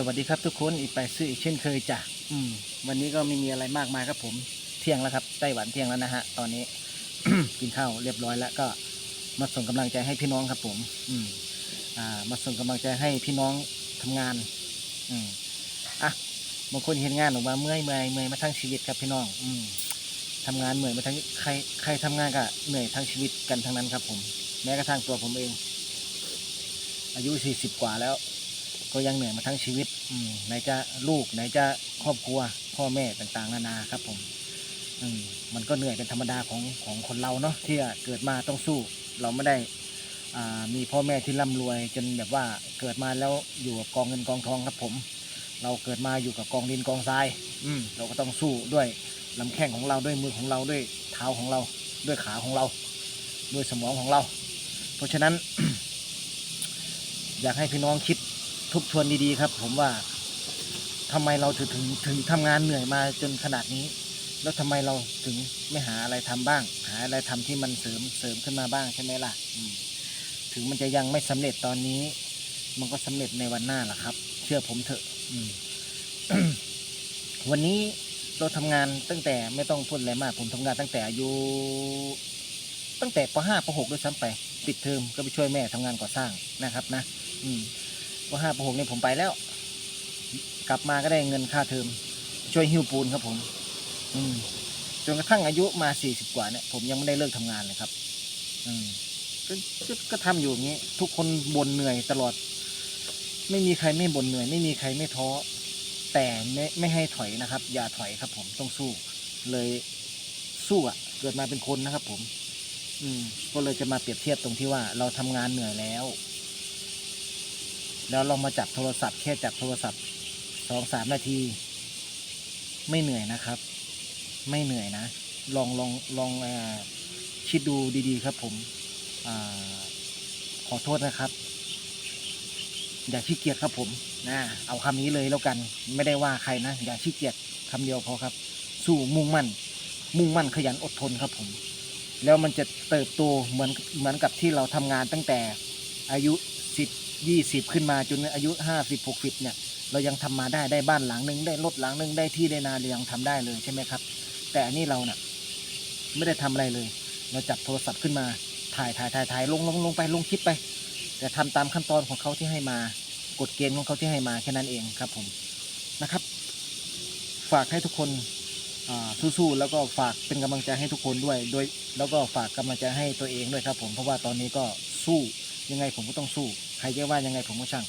สวัสดีครับทุกคนอีกไปซื้ออีกเช่นเคยจ้ะอืม วันนี้ก็ไม่มีอะไรมากมายครับผม เที่ยงแล้วครับไต้หวันเที่ยงแล้วนะฮะ ตอนนี้ กินข้าวเรียบร้อยแล้วก็มาส่งกำลังใจให้พี่น้องครับผม อืม อ่า มาส่งกำลังใจให้พี่น้องทำงาน อืม อะ บางคนเห็นงานออกมาเมื่อยเมื่อยเมื่อยมาทั้งชีวิตครับพี่น้อง อืมทำงานเหนื่อยมาทั้งใครใครทำงานก็เหนื่อยทั้งชีวิตกันทั้งนั้นครับผม แม้กระทั่งตัวผมเอง อายุสี่สิบกว่าแล้ว ก็ยังเหนื่อยมาทั้งชีวิตอืมไหนจะลูกไหนจะครอบครัว พ่อแม่ต่างๆ นานาครับผมอืมมันก็เหนื่อยเป็นธรรมดาของของคนเราเนาะที่เกิดมาต้องสู้เราไม่ได้อ่ามีพ่อแม่ที่ร่ำรวย จนแบบว่าเกิดมาแล้วอยู่กับกองเงินกองทองครับผม เราเกิดมาอยู่กับกองดินกองทรายอืมเราก็ต้องสู้ด้วยลำแข้งของเราด้วยมือของเราด้วยเท้าของเราด้วยขาของเรา ด้วยสมองของเรา เพราะฉะนั้น อยากให้พี่น้องคิด ทบทวนดีๆครับ ผมว่าทำไมเราถึงถึงถึงทำงานเหนื่อยมาจนขนาดนี้ แล้วทำไมเราถึงไม่หาอะไรทำบ้าง หาอะไรทำที่มันเสริมเสริมขึ้นมาบ้างใช่ไหมล่ะถึงมันจะยังไม่สำเร็จตอนนี้ มันก็สำเร็จในวันหน้าแหละครับ เชื่อผมเถอะวันนี้เราทำงานตั้งแต่ไม่ต้องพูดอะไรมาก ผมทำงานตั้งแต่อายุตั้งแต่ป .5 ป .6 ด้วยซ้ำไปปิดเทอมก็ไปช่วยแม่ทำงานก่อสร้างนะครับ นะ อืม ป .5 ป .6 เนี่ยผมไปแล้ว กลับมาก็ได้เงินค่าเทอมช่วยหิ้วปูนครับผม อืมจนกระทั่งอายุมา40กว่าเนี่ยผมยังไม่ได้เลิกทำงานเลยครับ อืมก็ก็ก็ทำอยู่อย่างนี้ ทุกคนบ่นเหนื่อยตลอด ไม่มีใครไม่บ่นเหนื่อย ไม่มีใครไม่ท้อแต่ไม่ไม่ให้ถอยนะครับ อย่าถอยครับ ผมต้องสู้ เลยสู้อะ เกิดมาเป็นคนนะครับ ผม อืม ก็เลยจะมาเปรียบเทียบตรงที่ว่า เราทำงานเหนื่อยแล้ว แล้วเรามาจับโทรศัพท์แค่จับโทรศัพท์สองสามนาที ไม่เหนื่อยนะครับ ไม่เหนื่อยนะ ลองลองลองอคิดดูดีๆครับผมอขอโทษนะครับ อย่าขี้เกียจครับผมนะเอาคำนี้เลยแล้วกัน ไม่ได้ว่าใครนะ อย่าขี้เกียจคำเดียวพอครับ สู้มุ่งมั่น มุ่งมั่นขยันอดทนครับผม แล้วมันจะเติบโตเหมือนเหมือนกับที่เราทำงานตั้งแต่อายุ สิบยี่สิบขึ้นมาจนอายุห้าสิบหกสิบเนี่ยเรายังทำมาได้ได้บ้านหลังหนึ่งได้รถหลังหนึ่งได้ที่ได้นาเรายังทำได้เลยใช่ไหมครับ แต่อันนี้เราเนะ่ะไม่ได้ทำอะไรเลย เราจับโทรศัพท์ขึ้นมาถ่ายถ่ายถ่ายถ่ายลงลงลงไปลงคลิปไป แต่ทำตามขั้นตอนของเขาที่ให้มากฎเกณฑ์ของเขาที่ให้มาแค่นั้นเองครับผมนะครับ ฝากให้ทุกคนสู้ๆแล้วก็ฝากเป็นกำลังใจให้ทุกคนด้วย โดยแล้วก็ฝากกำลังใจให้ตัวเองด้วยครับผมเพราะว่าตอนนี้ก็สู้ ยังไงผมก็ต้องสู้ใครจะว่ายังไงผมก็ช่าง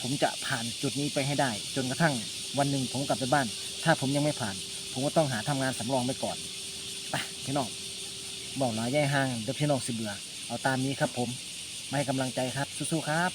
ผมจะผ่านจุดนี้ไปให้ได้ จนกระทั่งวันหนึ่งผมกลับไปบ้าน ถ้าผมยังไม่ผ่าน ผมก็ต้องหาทำงานสำรองไปก่อนไปพี่น้องบอกหลายแย่ห่างเดี๋ยวพี่น้องสิเบื่อเอาตามนี้ครับผมมาให้กำลังใจครับสู้ๆครับ